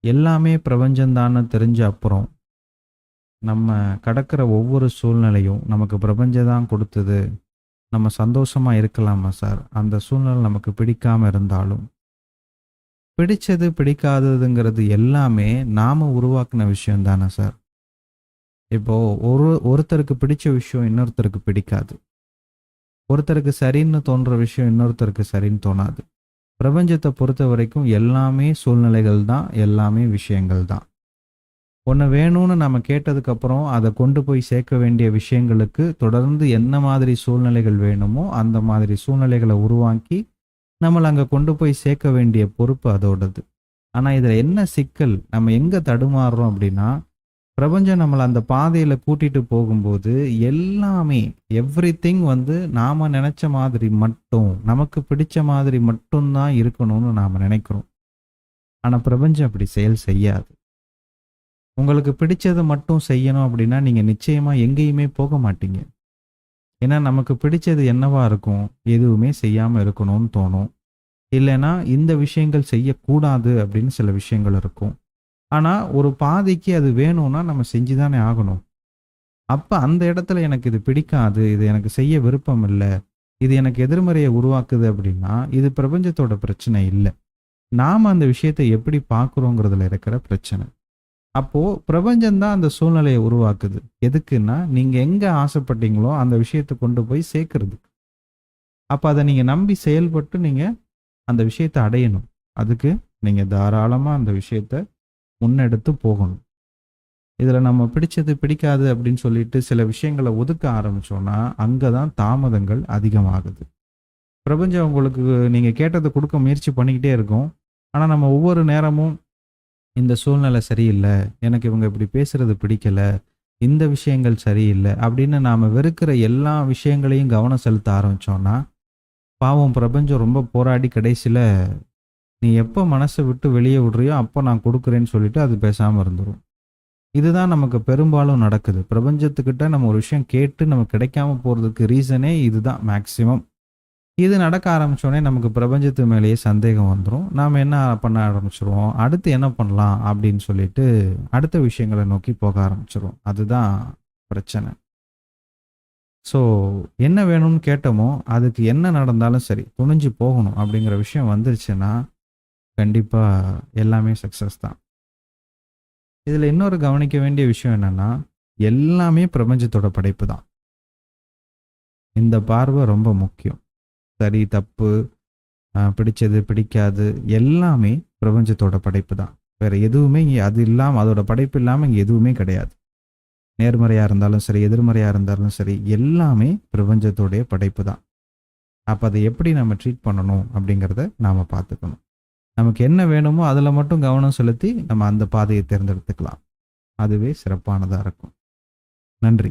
எல்லாமே பிரபஞ்சம்தான்னு தெரிஞ்ச அப்புறம் நம்ம கடக்கிற ஒவ்வொரு சூழ்நிலையும் நமக்கு பிரபஞ்சம் தான் கொடுத்தது. நம்ம சந்தோஷமா இருக்கலாமா சார்? அந்த சூழ்நிலை நமக்கு பிடிக்காம இருந்தாலும். பிடிச்சது பிடிக்காததுங்கிறது எல்லாமே நாம உருவாக்குன விஷயம் தானே சார்? இப்போ ஒரு ஒருத்தருக்கு பிடிச்ச விஷயம் இன்னொருத்தருக்கு பிடிக்காது. ஒருத்தருக்கு சரின்னு தோன்ற விஷயம் இன்னொருத்தருக்கு சரின்னு தோணாது. பிரபஞ்சத்தை பொறுத்த வரைக்கும் எல்லாமே சூழ்நிலைகள் தான் எல்லாமே விஷயங்கள் தான். ஒன்று வேணும்னு நம்ம கேட்டதுக்கப்புறம் அதை கொண்டு போய் சேர்க்க வேண்டிய விஷயங்களுக்கு தொடர்ந்து என்ன மாதிரி சூழ்நிலைகள் வேணுமோ அந்த மாதிரி சூழ்நிலைகளை உருவாக்கி நம்மளை அங்கே கொண்டு போய் சேர்க்க வேண்டிய பொறுப்பு அதோடது. ஆனால் இதில் என்ன சிக்கல் நம்ம எங்கே தடுமாறுறோம் அப்படின்னா பிரபஞ்சம் நம்மளை அந்த பாதையில் கூட்டிட்டு போகும்போது எல்லாமே எவ்ரி வந்து நாம் நினச்ச மாதிரி மட்டும் நமக்கு பிடிச்ச மாதிரி மட்டும்தான் இருக்கணும்னு நாம் நினைக்கிறோம். ஆனால் பிரபஞ்சம் அப்படி செயல் செய்யாது. உங்களுக்கு பிடிச்சதை மட்டும் செய்யணும் அப்படின்னா நீங்கள் நிச்சயமாக எங்கேயுமே போக மாட்டீங்க. ஏன்னா நமக்கு பிடிச்சது என்னவா இருக்கும் எதுவுமே செய்யாமல் இருக்கணும்னு தோணும். இல்லைன்னா இந்த விஷயங்கள் செய்யக்கூடாது அப்படின்னு சில விஷயங்கள் இருக்கும். ஆனால் ஒரு பாதைக்கு அது வேணும்னா நம்ம செஞ்சு தானே ஆகணும். அப்போ அந்த இடத்துல எனக்கு இது பிடிக்காது இது எனக்கு செய்ய விருப்பம் இல்லை இது எனக்கு எதிர்மறையை உருவாக்குது அப்படின்னா இது பிரபஞ்சத்தோட பிரச்சனை இல்லை. நாம் அந்த விஷயத்தை எப்படி பார்க்குறோங்கிறதுல இருக்கிற பிரச்சனை. அப்போது பிரபஞ்சம்தான் அந்த சூழ்நிலையை உருவாக்குது. எதுக்குன்னா நீங்கள் எங்கே ஆசைப்பட்டீங்களோ அந்த விஷயத்தை கொண்டு போய் சேர்க்கறதுக்கு அப்போ அதை நீங்கள் நம்பி செயல்பட்டு நீங்கள் அந்த விஷயத்தை அடையணும். அதுக்கு நீங்கள் தாராளமாக அந்த விஷயத்த முன்னெடுத்து போகணும். இதில் நம்ம பிடிச்சது பிடிக்காது அப்படின்னு சொல்லிட்டு சில விஷயங்களை ஒதுக்க ஆரம்பிச்சோன்னா அங்கே தான் தாமதங்கள் அதிகமாகுது. பிரபஞ்சம் உங்களுக்கு நீங்கள் கேட்டதை கொடுக்க முயற்சி பண்ணிக்கிட்டே இருக்கும். ஆனால் நம்ம ஒவ்வொரு நேரமும் இந்த சூழ்நிலை சரியில்லை எனக்கு இவங்க இப்படி பேசுறது பிடிக்கல இந்த விஷயங்கள் சரியில்லை அப்படின்னு நாம் வெறுக்கிற எல்லா விஷயங்களையும் கவனம் செலுத்த ஆரம்பித்தோன்னா பாவம் பிரபஞ்சம் ரொம்ப போராடி கடைசியில் நீ எப்போ மனசை விட்டு வெளியே விடுறியோ அப்போ நான் கொடுக்குறேன்னு சொல்லிட்டு அது பேசாமல் இருந்துடும் இதுதான் நமக்கு பெரும்பாலும் நடக்குது. பிரபஞ்சத்துக்கிட்ட நம்ம ஒரு விஷயம் கேட்டு நமக்கு கிடைக்காம போகிறதுக்கு ரீசனே இதுதான் மேக்சிமம். இது நடக்க ஆரம்பித்தோடனே நமக்கு பிரபஞ்சத்து மேலேயே சந்தேகம் வந்துடும் நாம் என்ன பண்ண ஆரம்பிச்சிருவோம்? அடுத்து என்ன பண்ணலாம்? அப்படின்னு சொல்லிட்டு அடுத்த விஷயங்களை நோக்கி போக ஆரம்பிச்சிருவோம் அதுதான் பிரச்சனை. ஸோ என்ன வேணும்னு கேட்டோமோ அதுக்கு என்ன நடந்தாலும் சரி துணிஞ்சு போகணும் அப்படிங்கிற விஷயம் வந்துருச்சுன்னா கண்டிப்பாக எல்லாமே சக்ஸஸ் தான். இதில் இன்னொரு கவனிக்க வேண்டிய விஷயம் என்னன்னா எல்லாமே பிரபஞ்சத்தோட படைப்பு தான். இந்த பார்வை ரொம்ப முக்கியம். சரி தப்பு பிடிச்சது பிடிக்காது எல்லாமே பிரபஞ்சத்தோட படைப்பு தான். வேற எதுவுமே இங்கே அது இல்லாமல் அதோட படைப்பு இல்லாமல் இங்கே எதுவுமே கிடையாது. நேர்மறையாக இருந்தாலும் சரி எதிர்மறையாக இருந்தாலும் சரி எல்லாமே பிரபஞ்சத்தோடைய படைப்பு தான். அப்போ அதை எப்படி நம்ம ட்ரீட் பண்ணணும் அப்படிங்கிறத நாம் பார்த்துக்கணும். நமக்கு என்ன வேணுமோ அதில் மட்டும் கவனம் செலுத்தி நம்ம அந்த பாதையை தேர்ந்தெடுத்துக்கலாம். அதுவே சிறப்பானதாக இருக்கும். நன்றி.